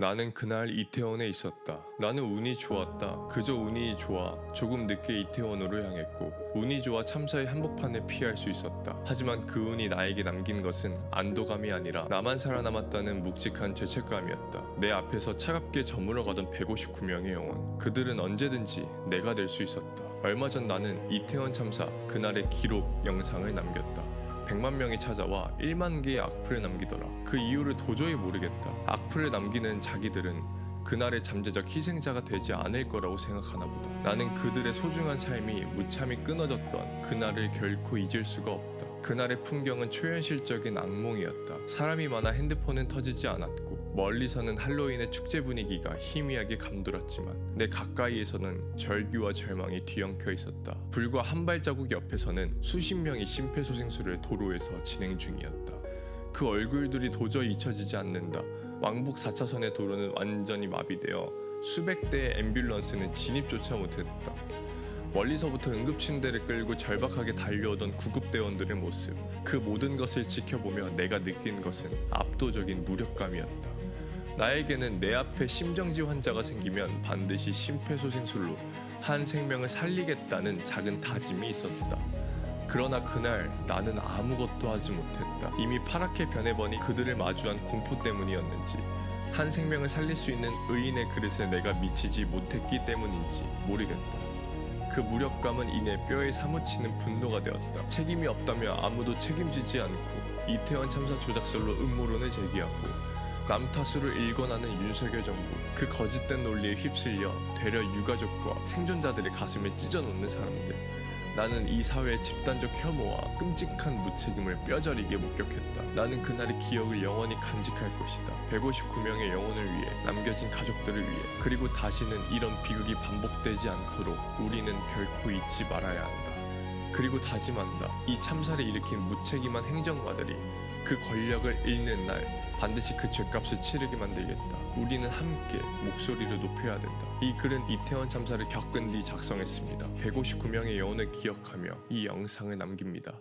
나는 그날 이태원에 있었다. 나는 운이 좋았다. 그저 운이 좋아 조금 늦게 이태원으로 향했고 운이 좋아 참사의 한복판에 피할 수 있었다. 하지만 그 운이 나에게 남긴 것은 안도감이 아니라 나만 살아남았다는 묵직한 죄책감이었다. 내 앞에서 차갑게 저물어가던 159명의 영혼. 그들은 언제든지 내가 될 수 있었다. 얼마 전 나는 이태원 참사 그날의 기록 영상을 남겼다. 100만 명이 찾아와 1만 개의 악플을 남기더라. 그 이유를 도저히 모르겠다. 악플을 남기는 자기들은 그날의 잠재적 희생자가 되지 않을 거라고 생각하나 보다. 나는 그들의 소중한 삶이 무참히 끊어졌던 그날을 결코 잊을 수가 없다. 그날의 풍경은 초현실적인 악몽이었다. 사람이 많아 핸드폰은 터지지 않았고 멀리서는 할로윈의 축제 분위기가 희미하게 감돌았지만 내 가까이에서는 절규와 절망이 뒤엉켜 있었다. 불과 한 발자국 옆에서는 수십 명이 심폐소생술을 도로에서 진행 중이었다. 그 얼굴들이 도저히 잊혀지지 않는다. 왕복 4차선의 도로는 완전히 마비되어 수백 대의 앰뷸런스는 진입조차 못했다. 멀리서부터 응급침대를 끌고 절박하게 달려오던 구급대원들의 모습. 그 모든 것을 지켜보며 내가 느낀 것은 압도적인 무력감이었다. 나에게는 내 앞에 심정지 환자가 생기면 반드시 심폐소생술로 한 생명을 살리겠다는 작은 다짐이 있었다. 그러나 그날 나는 아무것도 하지 못했다. 이미 파랗게 변해버린 그들을 마주한 공포 때문이었는지 한 생명을 살릴 수 있는 의인의 그릇에 내가 미치지 못했기 때문인지 모르겠다. 그 무력감은 이내 뼈에 사무치는 분노가 되었다. 책임이 없다며 아무도 책임지지 않고 이태원 참사 조작설로 음모론을 제기하고 남 탓으로 일관하는 윤석열 정부 그 거짓된 논리에 휩쓸려 되려 유가족과 생존자들의 가슴을 찢어놓는 사람들 나는 이 사회의 집단적 혐오와 끔찍한 무책임을 뼈저리게 목격했다. 나는 그날의 기억을 영원히 간직할 것이다. 159명의 영혼을 위해 남겨진 가족들을 위해 그리고 다시는 이런 비극이 반복되지 않도록 우리는 결코 잊지 말아야 한다. 그리고 다짐한다. 이 참사를 일으킨 무책임한 행정가들이 그 권력을 잃는 날 반드시 그 죄값을 치르게 만들겠다. 우리는 함께 목소리를 높여야 된다. 이 글은 이태원 참사를 겪은 뒤 작성했습니다. 159명의 영혼을 기억하며 이 영상을 남깁니다.